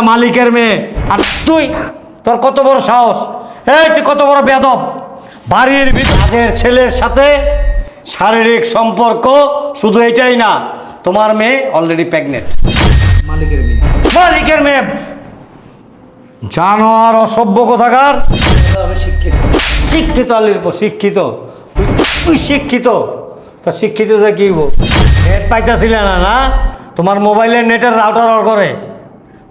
মালিকের মেয়ে। আর তুই তোর কত বড় সাহস? এই তুই কত বড় বেদব বাড়ির ভিতরে ছেলের সাথে শারীরিক সম্পর্ক শুধু এটাই না তোমার মেয়ে অলরেডি প্রেগনেন্ট মালিকের মেয়ে। মালিকের মেয়ে। জানোয়ার অসভ্য কোথাকার? শিক্ষিত। শিক্ষিত আলির শিক্ষিত। তুই- শিক্ষিত। তা শিক্ষিত কি? নেট পাইতেছিলে না না? তোমার মোবাইলের নেটের রাউটার অর করে।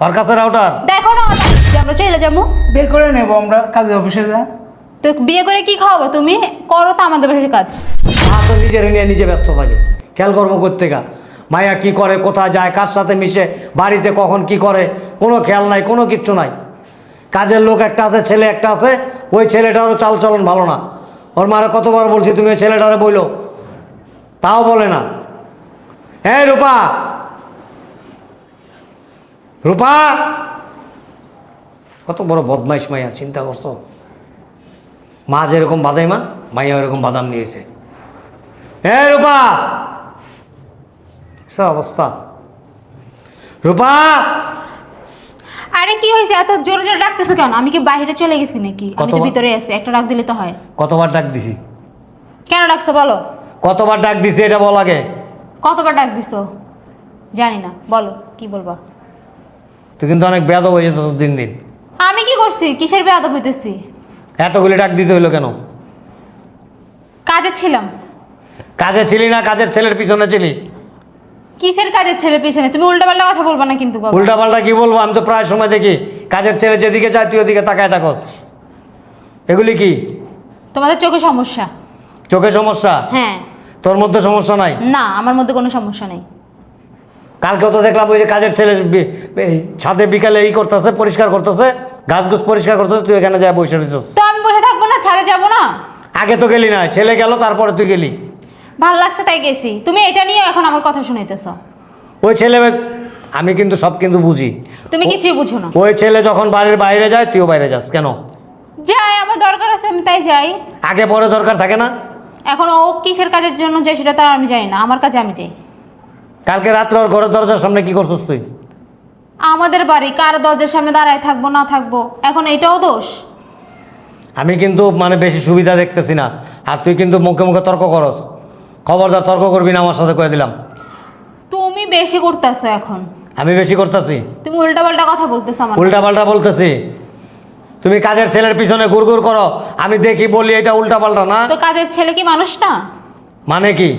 ওর কাছে রাউটার দেখো না। যে আমরা চলে যাব। বের করে নেব আমরা কাজে অফিসে যা। তো বিয়ে করে কি খাওয়াবো তুমি? করো তো আমাদের বাড়ির কাজ। মা তো নিজের নিয়ে নিজে ব্যস্ত থাকে। খেয়াল কর্ম করতে গা মায়া কি করে কোথায় যায় কার সাথে মিশে বাড়িতে কখন কি করে কোনো খেয়াল নাই কোনো কিচ্ছু নাই। কাজের লোক একটা আছে ছেলে একটা আছে ওই ছেলেটারও চাল চলন ভালো না। ওর মারা কতবার বলছি তুমি ওই ছেলেটারে বইলো। তাও বলে না। হ্যাঁ রূপা রূপা! কত বড় বদমাইশ মাইয়া চিন্তা করছ? মা যেরকম বাদাই মা মাইয়া ওরকম বাদাম নিয়েছে। হ্যাঁ রূপা! অবস্থা? রূপা! আরে কি হয়েছে? এত জোরে জোরে ডাকতেছো কেন? আমি কি বাইরে চলে গেছি নাকি? আমি তো ভিতরে আছি একটা ডাক দিলে তো হয়। কতবার ডাক দিছি? কেন ডাকছো বলো? কতবার ডাক দিছি এটা বল আগে। কতবার ডাক দিছো? জানি না। বলো কি বলবা? তুই কিন্তু অনেক বেদ হয়ে যেত দিন দিন। আমি কি করছি? কিসের বেয়াদব হইতেছি? এতগুলি ডাক দিতে হইল কেন? কাজে ছিলাম। কাজে ছিলি না কাজের ছেলের পিছনে ছিলি? কিসের কাজের ছেলের পিছনে? তুমি উল্টাপাল্টা কথা বলবা না কিন্তু বাবা। উল্টা পাল্টা কি বলব? আমি তো প্রায় সময় দেখি কাজের ছেলে যেদিকে যায় তুই ওদিকে তাকায় থাকস। এগুলি কি? তোমাদের চোখে সমস্যা। চোখে সমস্যা? হ্যাঁ। তোর মধ্যে সমস্যা নাই? না আমার মধ্যে কোনো সমস্যা নেই। কালকেও তো দেখলাম ওই যে কাজের ছেলে ছাদে বিকালে ই করতেছে পরিষ্কার করতেছে গাছ গুছ পরিষ্কার করতেছে তুই এখানে যায় বসে রয়েছিস। তো আমি বসে থাকব না ছাদে যাব না? আগে তো গেলি না ছেলে গেল তারপরে তুই গেলি। ভালো লাগছে তাই গেছি। তুমি এটা নিয়ে এখন আমার কথা শুনাইতেছো। ওই ছেলে আমি কিন্তু সব কিন্তু বুঝি। তুমি কিছুই বুঝো না। ওই ছেলে যখন বাড়ির বাইরে যায় তুইও বাইরে যাস কেন? যাই আমার দরকার আছে আমি তাই যাই। আগে পরে দরকার থাকে না? এখন ও কিসের কাজের জন্য যায় সেটা তার আমি যাই না আমার কাজে আমি যাই। কালকে রাত্রে ওর ঘরের দরজার সামনে কি করছিস তুই? আমাদের বাড়ি কার দরজার সামনে দাঁড়ায় থাকব না থাকব? এখন এটাও দোষ? আমি কিন্তু মানে বেশি সুবিধা দেখতেছি না। আর তুই কিন্তু মুখে মুখে তর্ক করস। খবরদার তর্ক করবি না আমার সাথে কয়ে দিলাম। তুমি বেশি করতেছো এখন। আমি বেশি করতেছি? তুমি উল্টাপাল্টা কথা বলতেছো আমার উল্টা পাল্টা বলতেছি? তুমি কাজের ছেলের পিছনে গুড়গুড় করো। আমি দেখি বলি এটা উল্টা পাল্টা না। তো কাজের ছেলে কি মানুষ না? মানে কি?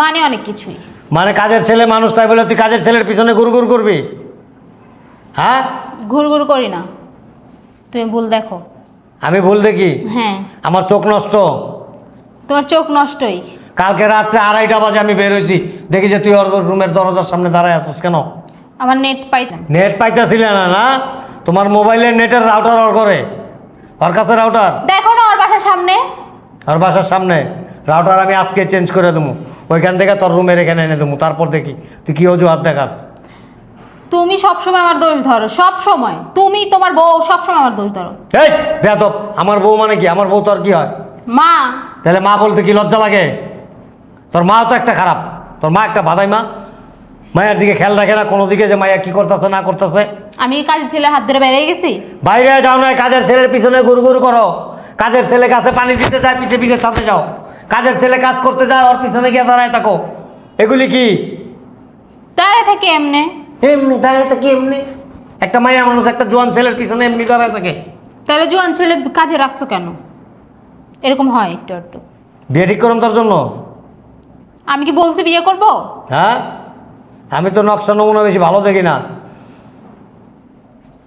মানে অনেক কিছুই। মানে কাজের ছেলে মানুষ তাই বলে তুই কাজের ছেলের পিছনে গুড়গুড় করবি? হ্যাঁ? ঘুর ঘুর করি না। তুমি ভুল দেখো। আমি ভুল দেখি? হ্যাঁ। আমার চোখ নষ্ট। তোমার চোখ নষ্টই। কালকে রাত্রে আড়াইটা বাজে আমি বের হয়েছি। দেখি যে তুই ওর রুমের দরজার সামনে দাঁড়ায় আছিস কেন? আমার নেট পাইতাম নেট পাইতেছিলে না না? তোমার মোবাইলের নেটের রাউটার ওর করে ওর কাছে রাউটার দেখো না ওর বাসার সামনে। ওর বাসার সামনে। রাউটার আমি আজকে চেঞ্জ করে দেবো। ওইখান থেকে তোর রুমের এখানে এনে দেবো। তারপর দেখি তুই কি অজুহাত দেখাস? তুমি সবসময় আমার দোষ ধরো সব সময় তুমি তোমার বউ সবসময় আমার দোষ ধরো। এই বেদব আমার বউ মানে কি? আমার বউ তোর কি হয়? মা। তাহলে মা বলতে কি লজ্জা লাগে? তোর মা তো একটা খারাপ। তোর মা একটা বাধাই মা। মায়ের দিকে খেয়াল রাখে না কোনো দিকে যে মায়া কি করতেছে না করতেছে। আমি কাজের ছেলের হাত ধরে বেরিয়ে গেছি? বাইরে যাও না কাজের ছেলের পিছনে গুড় গুড় করো। কাজের ছেলে গাছে পানি দিতে যায় পিছে পিছে ছাতে যাও। কাজের ছেলে কাজ করতে যায় ওর পিছনে গিয়ে দাঁড়ায় থাকো। এগুলি কি? দাঁড়ায় থাকে এমনি। এমনি দাঁড়ায় থাকে এমনি। একটা মায়া মানুষ একটা জোয়ান ছেলের পিছনে এমনি দাঁড়ায় থাকে। তাহলে জোয়ান ছেলে কাজে রাখছো কেন? এরকম হয় একটু একটু বিয়ে ঠিক করুন তোর জন্য? আমি কি বলছি বিয়ে করব? হ্যাঁ? আমি তো নকশা নমুনা বেশি ভালো দেখি না।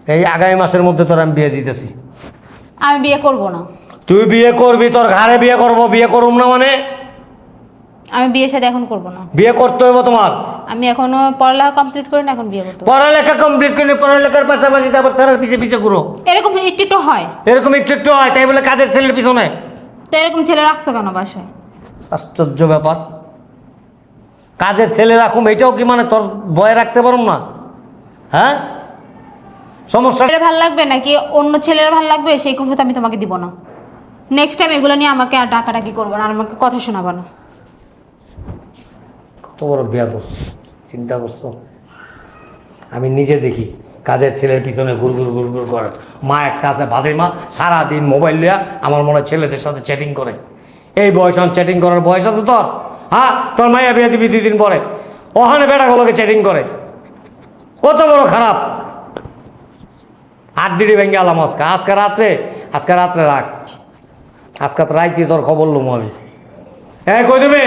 এই আগামী মাসের মধ্যে তোর আমি বিয়ে দিতেছি। আমি বিয়ে করব না। তুই বিয়ে করবি তোর ঘাড়ে বিয়ে করব বিয়ে করুম না মানে? আমি বিয়ে সাথে এখন করব না। বিয়ে করতে হইব তোমার? আমি এখনও পড়ালেখা কমপ্লিট করি না এখন বিয়ে করতে পড়ালেখা কমপ্লিট করে পড়ালেখার পাশাপাশি তারপর তার পিছে পিছে ঘুরো। এরকম একটু একটু হয়। এরকম একটু একটু হয় তাই বলে কাজের ছেলের পিছনে? তো এরকম ছেলে রাখছো কেন বাসায়? আশ্চর্য ব্যাপার। কাজের ছেলে রাখুম এটাও কি মানে তোর ভয় রাখতে পারুম না? হ্যাঁ? সমস্যা ভালো লাগবে নাকি অন্য ছেলের ভালো লাগবে? সেই কুফুত আমি তোমাকে দিব না। নেক্সট টাইম এগুলো নিয়ে আমাকে আর ডাকাডাকি করব না, আর আমাকে কথা শোনাবো না। কত বড় বিয়া করছ? চিন্তা করছ? আমি নিজে দেখি, কাজের ছেলের পিছনে ঘুরঘুর ঘুরঘুর করে। মা একটা আছে ভাদে মা, সারাদিন মোবাইল লিয়া আমার মনে হয় ছেলেদের সাথে চ্যাটিং করে। এই বয়স চ্যাটিং করার বয়স আছে তোর? হ্যাঁ তোর মাইয়া বিয়ে দিবি দুই দিন পরে। ওখানে বেটাগুলোকে চ্যাটিং করে। কত বড় খারাপ। আট ডিডি ভেঙে আলাম আজকে। আজকে রাত্রে আজকে রাত্রে রাখ আজকে রাইতি তোর খবর লুম আমি। হ্যাঁ কই দেবে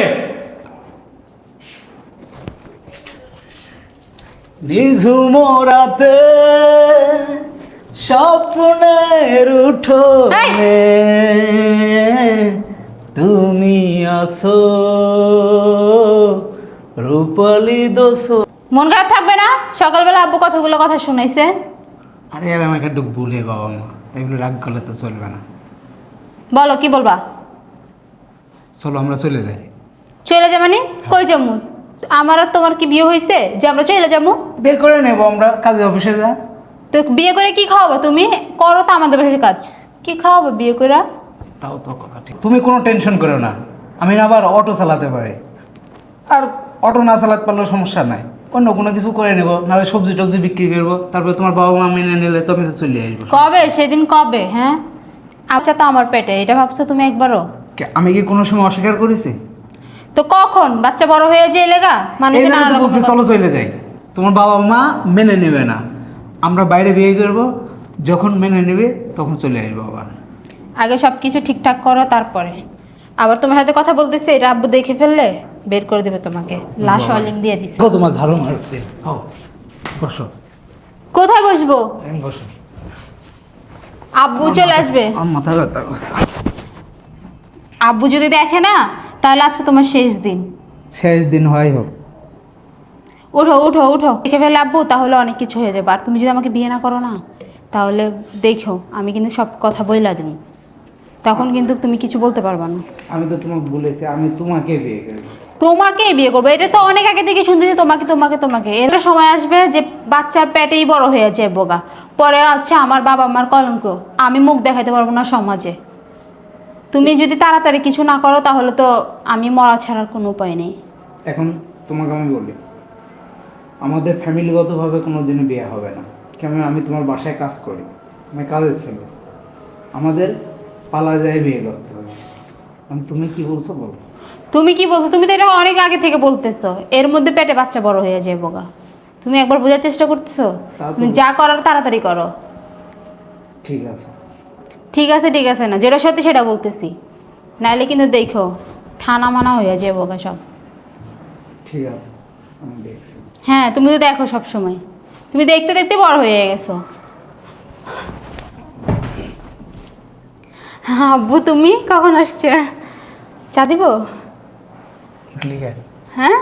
নিঝুম রাতে স্বপ্নের উঠোনে তুমি আসো রূপালি দোষ। মন খারাপ থাকবে না? সকালবেলা আব্বু কতগুলো কথা শুনাইছে। আরে আর আমাকে একটু ভুলে বাবা মা তাই বলে রাগ করলে তো চলবে না। বলো কি বলবা? চলো আমরা চলে যাই। চলে যাবে মানে? কই যাব? আমার আর তোমার কি বিয়ে হয়েছে যে আমরা চলে যাব? বের করে নেব আমরা কাজে অফিসে যা তো বিয়ে করে কি খাওয়াবো তুমি? করো তো আমাদের বাড়ির কাজ। কি খাওয়াবো বিয়ে করে? তাও তো কথা ঠিক। তুমি কোনো টেনশন করো না। আমি না আবার অটো চালাতে পারি। আর অটো না চালাতে পারলেও সমস্যা নাই। অন্য কোনো কিছু করে নেব নাহলে সবজি টবজি বিক্রি করব। তারপরে তোমার বাবা মা মেনে নিলে তো চলে আসব। কবে? সেদিন কবে? হ্যাঁ? আচ্ছা তো আমার পেটে এটা ভাবছ তুমি একবারও? কে- আমি কি কোনো সময় অস্বীকার করেছি? তো কখন? বাচ্চা বড় হয়ে যায় লেগা মানুষ এই জন্য তো বলছি চলো চলে যাই। তোমার বাবা মা মেনে নেবে না। আমরা বাইরে বিয়ে করব যখন মেনে নেবে তখন চলে আসব আবার। আগে সব কিছু ঠিকঠাক করো তারপরে। আবার তোমার সাথে কথা বলতেছে এটা আব্বু দেখে ফেললে বের করে দেবে তোমাকে। লাশ অলিং দিয়ে দিছে। দেখো তোমার ঝাড়ু মারতে। হও বসো। কোথায় বসবো? আমি বসো। আব্বু চলে আসবে। আমার মাথা ব্যথা করছে। আব্বু যদি দেখে না তাহলে আজকে তোমার শেষ দিন। শেষ দিন হয় হোক। উঠো উঠো উঠো দেখে ফেলে আব্বু তাহলে অনেক কিছু হয়ে যাবে। আর তুমি যদি আমাকে বিয়ে না করো না তাহলে দেখো আমি কিন্তু সব কথা বইলা দিই তখন কিন্তু তুমি কিছু বলতে পারবা না। আমি তো তোমাকে বলেছি আমি তোমাকে বিয়ে করব। তোমাকে বিয়ে করব। এটা তো অনেক আগে থেকে শুনতেছি, তোমাকে তোমাকে তোমাকে। এটা সময় আসবে যে বাচ্চার পেটেই বড় হয়ে যায় বোগা। পরে হচ্ছে আমার বাবা মার কলঙ্ক। আমি মুখ দেখাতে পারব না সমাজে। তুমি যদি তাড়াতাড়ি কিছু না করো, তাহলে তো আমি মরা ছাড়ার কোনো উপায় নেই। এখন তোমাকে আমি বলি, আমাদের ফ্যামিলিগতভাবে কোনো দিনও বিয়ে হবে না। কেন আমি তোমার বাসায় কাজ করি, আমি কাজের ছেলে। আমাদের পালা যায় বিয়ে করতে হবে। তুমি কি বলছো বলো? তুমি কি বলছো? তুমি তো এটা অনেক আগে থেকে বলতেছো। এর মধ্যে পেটে বাচ্চা বড় হয়ে যায় বোগা। তুমি একবার বোঝার চেষ্টা করতেছো? তুমি যা করার তাড়াতাড়ি করো। ঠিক আছে। ঠিক আছে ঠিক আছে না। যেটা সত্যি সেটা বলতেছি। নাইলে কিন্তু দেখো থানা মানা হয়ে যায় বোগা সব। ঠিক আছে আমি দেখছি। হ্যাঁ তুমি তো দেখো সব সময়। তুমি দেখতে দেখতে বড় হয়ে গেছো। হ্যাঁ আব্বু তুমি কখন আসছে? চা দিব? উঠলি কেন? হ্যাঁ?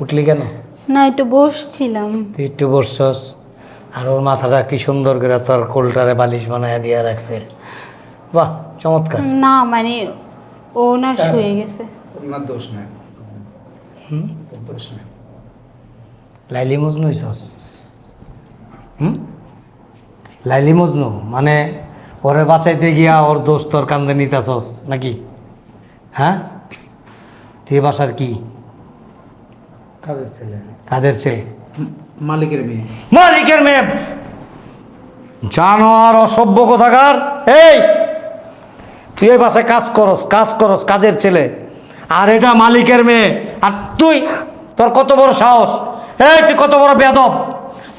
উঠলি কেন? না একটু বসছিলাম। তুই একটু বসছস? আর ওর মাথাটা কি সুন্দর করে তোর কোলটারে বালিশ বানায় দিয়ে রাখছে। বাহ চমৎকার। না মানে ও না শুয়ে গেছে। আপনার দোষ নেই। হুম? দোষ নেই। লাইলি মজনু হইছস? হুম? লাইলি মজনু মানে ওরে বাঁচাইতে গিয়া ওর দোষ তোর কান্দে নিতেছস নাকি? হ্যাঁ? তুই বাসার কি? কাজের ছেলে। কাজের ছেলে। মালিকের মেয়ে। মালিকের মেয়ে! জানোয়ার অসভ্য কোথাকার? এই! তুই এই বাসায় কাজ করস কাজ করস কাজের ছেলে। আর এটা মালিকের মেয়ে। আর তুই তোর কত বড় সাহস? এই তুই কত বড় বেদব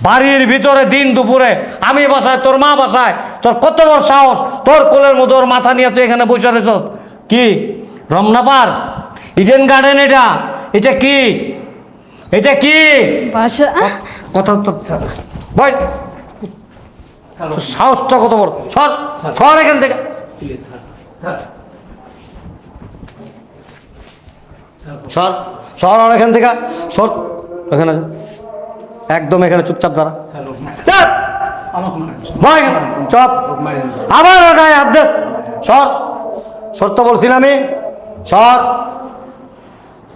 বাড়ির ভিতরে দিন দুপুরে আমি বাসায় তোর মা বাসায় তোর কত বড় সাহস? তোর কোলের ওর মাথা নিয়ে তুই এখানে বসে রয়েছ কি? রমনা পার্ক ইডেন গার্ডেন এটা। এটা কি? এটা কি? বাসা। কথা তো ভাই সাহসটা কত বড়? সর। সর এখান থেকে। সর। সর আর এখান থেকে। সর। এখানে একদম এখানে চুপচাপ দাঁড়া। চাপ! আবার ওটাই আদেশ সর। সত্য বলছি না আমি। সর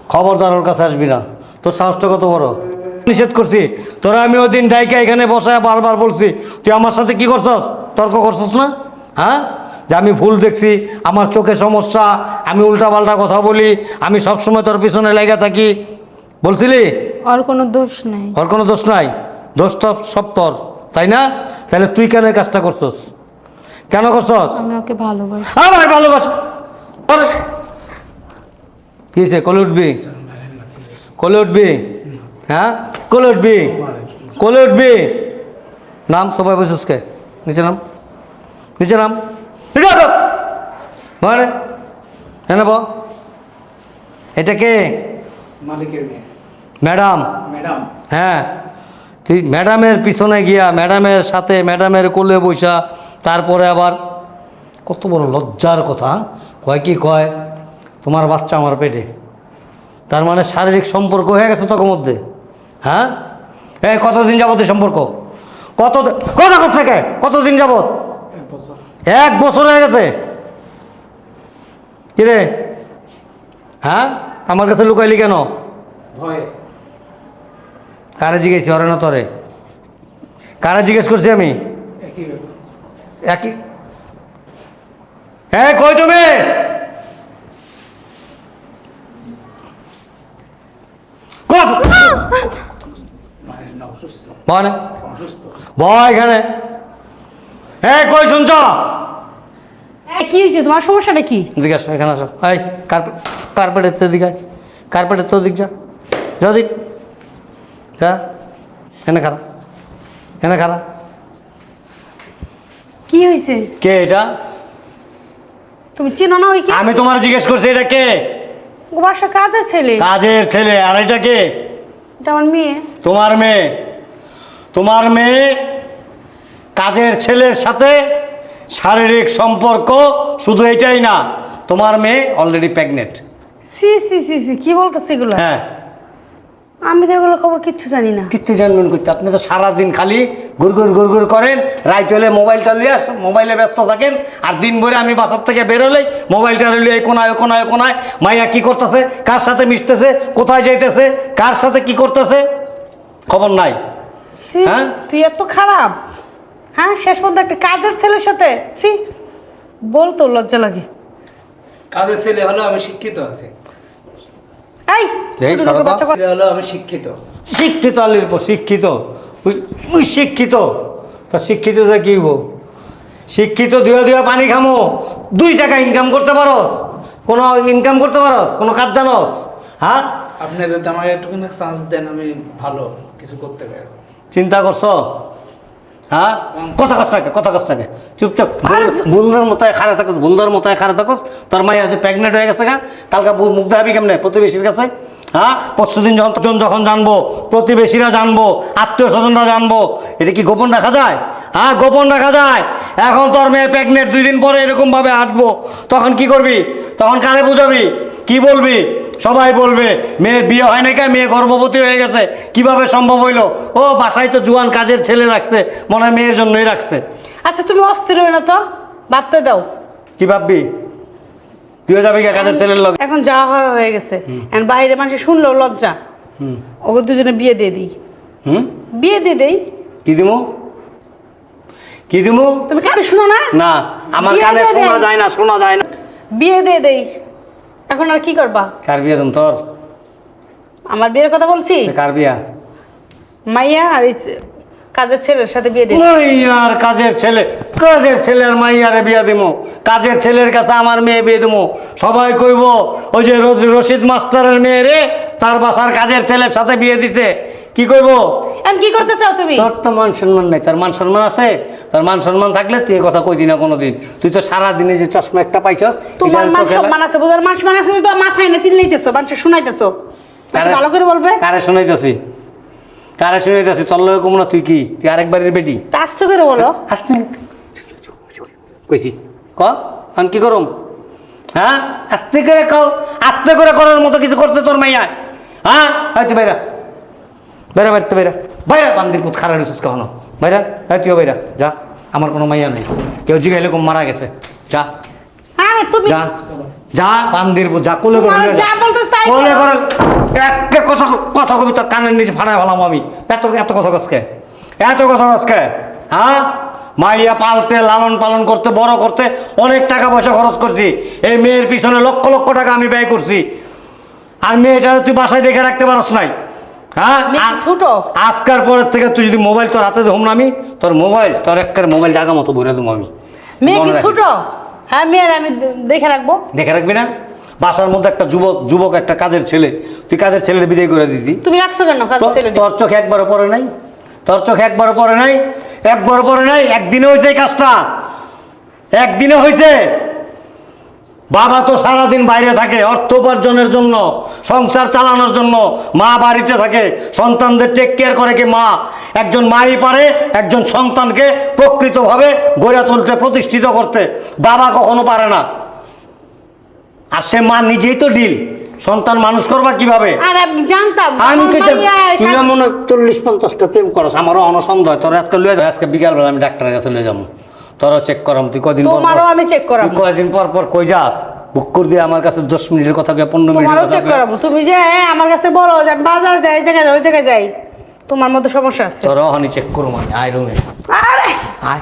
খবরদার ওর কাছে আসবি না। তোর সাহসটা কত বড়? নিষেধ করছি। তোরা আমি ওই দিন ডাইকা এখানে বসায় বারবার বলছি তুই আমার সাথে কি করছস? তর্ক করছস না? হ্যাঁ? যে আমি ভুল দেখছি আমার চোখে সমস্যা আমি উল্টাপাল্টা কথা বলি আমি সবসময় তোর পিছনে লেগে থাকি। বলছিলি? আর কোনো দোষ নাই। আর কোনো দোষ নাই? দোষ তো সব তোর তাই না? তাহলে তুই কেন এই কাজটা করছস? কেন করছস? আমি ওকে ভালোবাসি। আমার ভালোবাস। কি হয়েছে? কলে উঠবি? কলে উঠবি? হ্যাঁ? কলে উঠবি? কলে উঠবি? নাম সবাই বসুসকে নিচে নাম। নিচে নাম। মানে? এনে ব এটা কে? মালিকের ম্যাডাম। ম্যাডাম। হ্যাঁ। তুই ম্যাডামের পিছনে গিয়া ম্যাডামের সাথে ম্যাডামের কোলে বৈশা তারপরে আবার কত বড় লজ্জার কথা হ্যাঁ? কয় কি কয়? তোমার বাচ্চা আমার পেটে। তার মানে শারীরিক সম্পর্ক হয়ে গেছে তোর মধ্যে। হ্যাঁ? এই কতদিন যাবত এই সম্পর্ক? কত কত কাছ থেকে? কতদিন যাবত? এক বছর। হয়ে গেছে। কিরে? হ্যাঁ? আমার কাছে লুকাইলি কেন? কারে জিজ্ঞেস ওরে না তরে? কারে জিজ্ঞেস করছি আমি? একই হ্যাঁ কই তুমি কত মায়ের না অসুস্থ বয় এখানে। হ্যাঁ কই শুনছ? কি হয়েছে? তোমার সমস্যাটা কি? এদিকে আসো এখানে আসো। এই কার্পেট কার্পেটের তো দিকে কার্পেটের তো দিক যা। যা দিক যা। এনে খারাপ এনে খারাপ কি হয়েছে? কে এটা? তুমি চিনো না ওই কি? আমি তোমার জিজ্ঞেস করছি এটা কে? বাসা কাজের ছেলে। কাজের ছেলে আর এটা কে? এটা আমার মেয়ে। তোমার মেয়ে। তোমার মেয়ে কাজের ছেলের সাথে শারীরিক সম্পর্ক শুধু এটাই না তোমার মেয়ে অলরেডি প্রেগনেন্ট সি সি সি সি কি বলতেছে এগুলো? হ্যাঁ। আমি তো এগুলো খবর কিচ্ছু জানি না। কিচ্ছু জানবেন করতে আপনি তো সারাদিন খালি গুড়গুড় গুড়গুড় করেন রাইত হলে মোবাইলটা নিয়ে আস মোবাইলে ব্যস্ত থাকেন আর দিন ভরে আমি বাসার থেকে বেরোলেই মোবাইলটা এই কোনায় ও কোনায় কোনায় মাইয়া কি করতেছে কার সাথে মিশতেছে কোথায় যাইতেছে কার সাথে কি করতেছে খবর নাই। সি হ্যাঁ? তুই এত খারাপ। হ্যাঁ শেষ পর্যন্ত একটা কাজের ছেলের সাথে। সি বলতো লজ্জা লাগে। কাজের ছেলে হলো আমি শিক্ষিত আছি। এই ছেলে হলো আমি শিক্ষিত। শিক্ষিত আলির শিক্ষিত। ওই- শিক্ষিত। তা শিক্ষিত কি শিক্ষিত ধুয়ে ধুয়ে পানি খামো। দুই টাকা ইনকাম করতে পারস। কোনো ইনকাম করতে পারস কোনো কাজ জানস। হ্যাঁ? আপনি যদি আমাকে একটুখানি চান্স দেন আমি ভালো কিছু করতে পারব। চিন্তা করছ? হ্যাঁ? কথা কষ্ট থাকে কথা কষ্ট থাকে চুপচাপ বন্ধুর মতো খারা থাকস বন্ধুর মতো খারা থাকস। তোর মাই আছে প্রেগনেন্ট হয়ে গেছে গা। কালকে মুখ দেখাবি কেমনে? প্রতিবেশীর কাছে। হ্যাঁ? পরশু দিন যখন জানব প্রতিবেশীরা জানব আত্মীয় স্বজনরা জানব এটা কি গোপন রাখা যায়? হ্যাঁ গোপন রাখা যায়। এখন তোর মেয়ে প্রেগনেন্ট দুই দিন পরে এরকমভাবে আসব। তখন কি করবি? তখন কারে বুঝাবি? কি বলবি? সবাই বলবে মেয়ের বিয়ে হয় না মেয়ে গর্ভবতী হয়ে গেছে। কীভাবে সম্ভব হইল? ও বাসায় তো জুয়ান কাজের ছেলে রাখছে মনে হয় মেয়ের জন্যই রাখছে। আচ্ছা তুমি অস্থির হয়ে না তো? ভাবতে দাও। কি ভাববি? তুইও যাবি কে কাজের ছেলের লগে। এখন যাওয়া হওয়া হয়ে গেছে। এখন বাইরে মানুষ শুনলো লজ্জা। ওকে দুজনে বিয়ে দিয়ে দিই। হুম? বিয়ে দিয়ে দেই। কি দিমু? কি দিমু? তুমি কানে শুনো না? না আমার কানে শোনা যায় না শোনা যায় না। বিয়ে দিয়ে দেই। এখন আর কি করবা? কার বিয়া দিম তোর? আমার বিয়ের কথা বলছি? কার বিয়া? মাইয়া আর কাজের ছেলের সাথে বিয়ে দিয়ে মাইয়ার কাজের ছেলে কাজের ছেলের মাইয়ারে বিয়া দিমু। কাজের ছেলের কাছে আমার মেয়ে বিয়ে দিমু। সবাই কইব ওই যে রশিদ মাস্টারের মেয়ে রে তার বাসার কাজের ছেলের সাথে বিয়ে দিছে। কি কইব? এখন কি করতে চাও তুমি? তোর তো মান সম্মান নাই তার মান সম্মান আছে? তার মান সম্মান থাকলে তুই এ কথা কইদি না কোনোদিন। তুই তো সারা দিনে যে চশমা একটা পাইছস তোমার মান সম্মান আছে বোঝার মান সম্মান আছে তো মাথায় না চিল্লাইতেছো মানুষ শুনাইতেছো। ভালো করে বলবে। কারে শুনাইতেছি? কারে শুনে তোর লগে কম না তুই কি? তুই আরেকবারের বেটি? তা আস্তে করে বলো। আসতে কইছি। ক? আমি কি করম? হ্যাঁ? আস্তে করে কও। আস্তে করে করার মতো কিছু করছে তোর মাইয়া। হ্যাঁ? হয় তুই বাইরা। বাইরা বাইরে তো বাইরা। বাইরা বান্দির পুত খারাপ রেছিস কখনো? বাইরা হয় তুইও বাইরা। যা আমার কোনো মাইয়া নেই। কেউ জিগাইলে কম মারা গেছে। যা। আরে তুমি যা যা বান্দির যা কোলে করে যা বলতেছ তাই কোলে করে। একটা কথা কথা কবি তোর কানের নিচে ফেলাম আমি। এত এত কথা কসকে এত কথা কসকে হ্যাঁ? মাইয়া পালতে লালন পালন করতে বড় করতে অনেক টাকা পয়সা খরচ করছি। এই মেয়ের পিছনে লক্ষ লক্ষ টাকা আমি ব্যয় করছি। আর মেয়েটা তুই বাসায় দেখে রাখতে পারস নাই। হ্যাঁ? ছোট? আজকার পরের থেকে তুই যদি মোবাইল তোর হাতে ধুম না আমি তোর মোবাইল তোর একবার মোবাইল জায়গা মতো ভরে দেবো আমি। মেয়ে কি ছোট? হ্যাঁ মেয়ের আমি দেখে রাখব। দেখে রাখবি না? বাসার মধ্যে একটা যুবক যুবক একটা কাজের ছেলে। তুই কাজের ছেলের বিদায় করে দিতি। তুমি রাখছো কেন কাজ ছেলে তোর চোখ একবারও পরে নাই? তোর চোখ একবারও পরে নাই? একবারও পরে নাই? একদিনে হয়েছে এই কাজটা। একদিনে হয়েছে বাবা তো সারাদিন বাইরে থাকে অর্থ উপার্জনের জন্য সংসার চালানোর জন্য মা বাড়িতে থাকে সন্তানদের টেক কেয়ার করে কি মা? একজন মাই পারে একজন সন্তানকে প্রকৃতভাবে গড়ে তুলতে প্রতিষ্ঠিত করতে। বাবা কখনো পারে না। আর সে মা নিজেই তো ডিল সন্তান মানুষ করবা কীভাবে? জানতাম আমি তুই মনে চল্লিশ পঞ্চাশটা প্রেম করস আমারও অনসন্দেহ তোর আজকে লয়ে যাব আজকে বিকালবেলা আমি ডাক্তারের কাছে লয়ে যাব। তোরও চেক করাম তুই কদিন পর তোমারও আমি চেক করাম। তুই কয়দিন পর পর কই যাস? বুক করে দিয়ে আমার কাছে দশ মিনিটের কথা কয়ে পনেরো মিনিটের তোমারও চেক। করাবো তুমি যে হ্যাঁ, আমার কাছে বলো যে বাজার যাই জায়গায় যাই ওই জায়গায় যাই। তোমার মধ্যে সমস্যা আছে। তোরা হানি চেক করো মানে আয় রুমে। আরে! আয়।